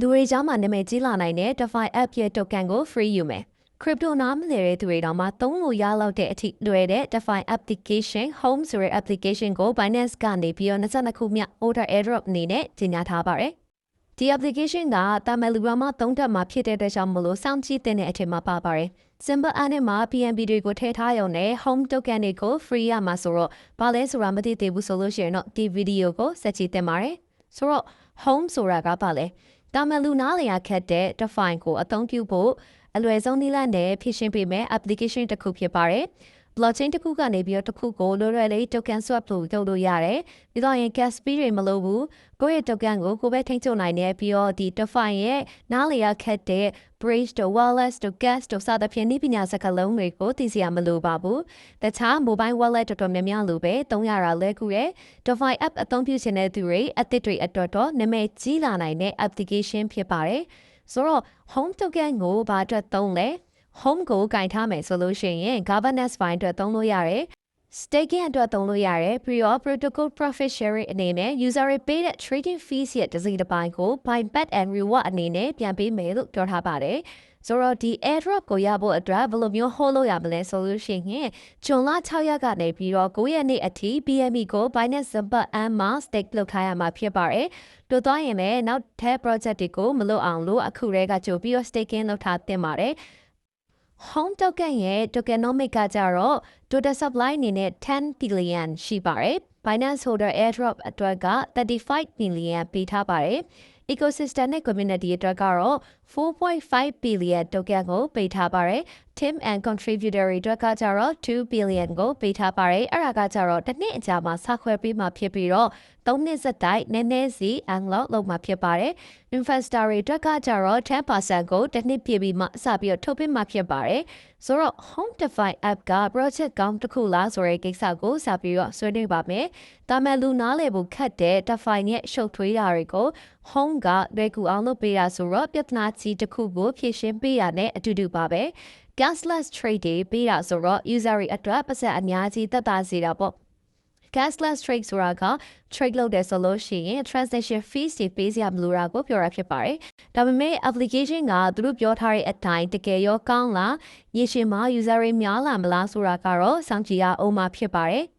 လူတွေကြားမှာနာမည်ကြီးလာနိုင်တဲ့ DeFi app ရဲ့ token ကို free ယူမယ် crypto နားမလည်တဲ့သူတွေတောင်မှသုံးလို့ရလောက်တဲ့အထိလွယ်တဲ့ DeFi application home ဆိုတဲ့ application ကို Binance ကနေပြီးတော့22ခုမြောက် order airdrop အနေနဲ့ကြီးညာထားပါတယ်ဒီ application ကတာမန်လူရမသုံးတက်မှာဖြစ်တဲ့အတွက်ကြောင့်မလို့စောင့်ကြည့်တဲ့အထက်မှာပါပါတယ်။ Simple အနဲ့မှာ PNB တွေကိုထည့်ထားရုံနဲ့ home token တွေကို free ရမှာဆိုတော့ဘာလဲဆိုတာမသိသေးဘူးဆိုလို့ရှိရင်တော့ဒီ video ကိုစက်ကြည့်တင်ပါတယ်။ဆိုတော့ home ဆိုတာကဘာလဲ။ တာမန်လူနားလည်ရခက်တဲ့ define ကိုအသုံးပြုဖို့အလွယ်ဆုံးနည်းလမ်းနဲ့ဖြည့်ရှင်းပေးမယ် application တစ်ခုဖြစ်ပါတယ်။ blockchain တစ်ခုကနေပြီးတော့တစ်ခုကိုလွယ်လွယ်လေး token swap လို့လုပ်လို့ရတယ်။ပြီးတော့ရင် gas fee တွေမလိုဘူး။ကိုယ့်ရဲ့ token ကိုကိုယ်ပဲထိန်းချုပ်နိုင်တယ်ပြီးတော့ဒီ define ရဲ့နားလည်ရခက်တဲ့ bridge တို့ wallet တို့ gas တို့စသဖြင့်ဤပညာစကားလုံးတွေကိုသိစရာမလိုပါဘူး။တခြား mobile wallet တော်တော်များများလိုပဲသုံးရတာလဲကူရဲ့ define app အသုံးပြုခြင်းတဲ့သူတွေအသစ်တွေအတွက်တော့နာမည်ကြီးလာနိုင်တဲ့ application ဖြစ်ပါတယ်။ဆိုတော့ home token ကိုဘာအတွက်သုံးလဲ home ကိုကင်ထားမယ်ဆိုလို့ရှိရင် governance file အတွက်သုံးလို့ရတယ် staking အတွက်သုံးလို့ရတယ်ပြီးတော့ protocol profit sharing အနေနဲ့ user တွေပေးတဲ့ trading fees ရဲ့တစ်စိတစ်ပိုင်းကို buy back and reward အနေနဲ့ပြန်ပေးမယ်လို့ပြောထားပါတယ်ဆိုတော့ဒီ airdrop ကိုရဖို့အတွက်ဘယ်လိုမျိုး hold လို့ရမလဲဆိုလို့ရှိရင်ဂျွန်လ6ရက်ကနေပြီးတော့9ရက်နေ့အထိ BNB ကို Binance Simple and Ma stake လုပ်ထားရမှာဖြစ်ပါတယ်။တို့သွားရင်လည်းနောက်ထပ် project တွေကိုမလုပ်အောင်လို့အခုတည်းကကြိုပြီးတော့ staking လုပ်ထားတင်ပါတယ်။ home token ရဲ့ tokenomic ကကြတော့ total supply အနေနဲ့10 billion ရှိပါတယ်။ Binance Holder Airdrop အတွက်က35 billion ပေးထားပါတယ်။ ecosystem နဲ့ community အတွက်ကတော့4.5 billion token ကိုပေးထားပါတယ်။ team and contributory အတွက်ကကြတော့2 billion ကိုပေးထားပါတယ်။အဲ့ဒါကကြတော့တစ်နှစ်အကြာမှာစခွဲပေးမှဖြစ်ပြီးတော့3နှစ်ဆက်တိုက်နည်းနည်းစီ unlock လုပ်မှဖြစ်ပါတယ်။ investor တွေအတွက်ကကြတော့10%ကိုတစ်နှစ်ပြည့်ပြီးမှစပြီးတော့ထုတ်ပေးမှဖြစ်ပါတယ်။ဆိုတော့ home defi app က project ကောင်းတစ်ခုလားဆိုတဲ့ကိစ္စကိုစပြီးတော့ဆွေးနွေးပါမယ်။ဒါမဲ့လူနားလည်ဖို့ခက်တဲ့ defi ရဲ့ရှုပ်ထွေးတာတွေကို home ကလွယ်ကူအောင်လုပ်ပေးတာဆိုတော့ပြဿနာကြီးတစ်ခုကိုဖြေရှင်းပေးရတဲ့အတူတူပါပဲ။ gasless trade တွေပေးတာဆိုတော့ user တွေအတွက်ပတ်စံအများကြီးသက်သာစေတာပေါ့ gasless trade ဆိုတာက trade လုပ်တယ်ဆိုလို့ရှိရင် transaction fees တွေပေးစရာမလိုတာကိုပြောတာဖြစ်ပါတယ်။ဒါပေမဲ့ application ကသူတို့ပြောထားတဲ့အတိုင်းတကယ်ရောကောင်းလားရေရှည်မှာ user တွေများလာမလားဆိုတာကတော့စောင့်ကြည့်ရအောင်မှာဖြစ်ပါတယ်။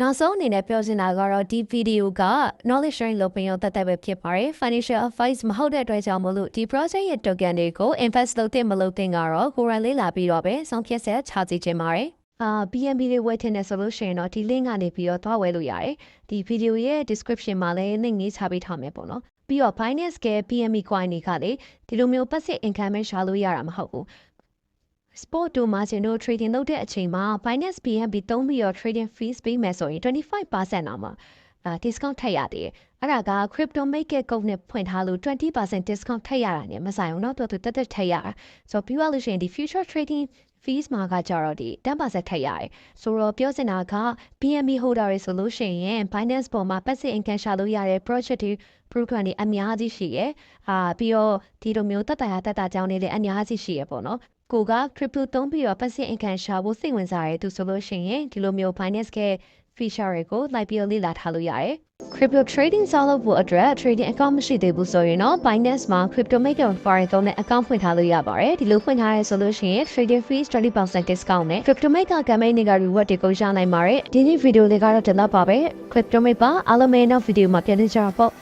နောက်ဆုံးအနေနဲ့ပြောချင်တာကတော့ဒီ video က knowledge sharing လုပ်ပေးရတဲ့တဲ့ပဲဖြစ်ပါတယ် financial advice မဟုတ်တဲ့အတွက်ကြောင့်မလို့ဒီ project ရဲ့ token တွေကို invest လုပ်တဲ့မလုပ်တဲ့ကတော့ကိုယ်တိုင်လေးလာပြီးတော့ပဲစောင့်ဖြတ်ဆက်ချကြည့်ခြင်းပါတယ်အာ BNB တွေဝယ်ထင်တယ်ဆိုလို့ရှိရင်တော့ဒီ link ကနေပြီးတော့သွားဝယ်လို့ရတယ်ဒီ video ရဲ့ description မှာလည်း link လေးချပေးထားမယ်ပေါ့နော်ပြီးတော့ Binance က PME coin တွေကလေဒီလိုမျိုး passive income ရှာလို့ရတာမဟုတ်ဘူး sport တို့ margin တို့ trading လုပ်တဲ့အချိန်မှာ Binance BNB သုံးပြီးတော့ trading fees ပေးမယ်ဆိုရင်25%အောင်မှာအာ discount ထပ်ရတယ်အဲ့ဒါက crypto market code နဲ့ဖွင့်ထားလို့20% discount ထပ်ရတာ ਨੇ မဆိုင်ဘူးเนาะသူကတက်တက်ထပ်ရတာဆိုတော့ပြီးသွားလို့ရှိရင်ဒီ future trading fees မှာကကြတော့ဒီ10%ထပ်ရတယ်ဆိုတော့ပြောစင်တာက BNB holder တွေဆိုလို့ရှိရင် Binance ပေါ်မှာ passive income ရှာလို့ရတဲ့ project တွေ program တွေအများကြီးရှိရယ်အာပြီးတော့ဒီလိုမျိုးတက်တာရတက်တာကြောင်းတွေလည်းအများကြီးရှိရယ်ပေါ့နော် ကိုက crypto သုံးပြီးတော့ passive income ရှာဖို့စိတ်ဝင်စားရသူဆိုလို့ရှိရင်ဒီလိုမျိုး Binance က feature တွေကိုလိုက်ပြီးတော့လေ့လာထားလို့ရတယ် crypto trading ဆောက်လုပ်ဖို့အတွက် trading account မရှိသေးဘူးဆိုရင်တော့ Binance မှာ crypto maker foreign သုံးတဲ့ account ဖွင့်ထားလို့ရပါတယ်ဒီလိုဖွင့်ထားရဲဆိုလို့ရှိရင် trading fees 20% discount နဲ့ crypto maker campaign တွေက reward တွေကိုရနိုင်ပါတယ်ဒီနေ့ video လေးကတော့ဒီလောက်ပါပဲ crypto maker အားလုံးပဲနောက် video မှာပြန်လည်ကြပါပေါ့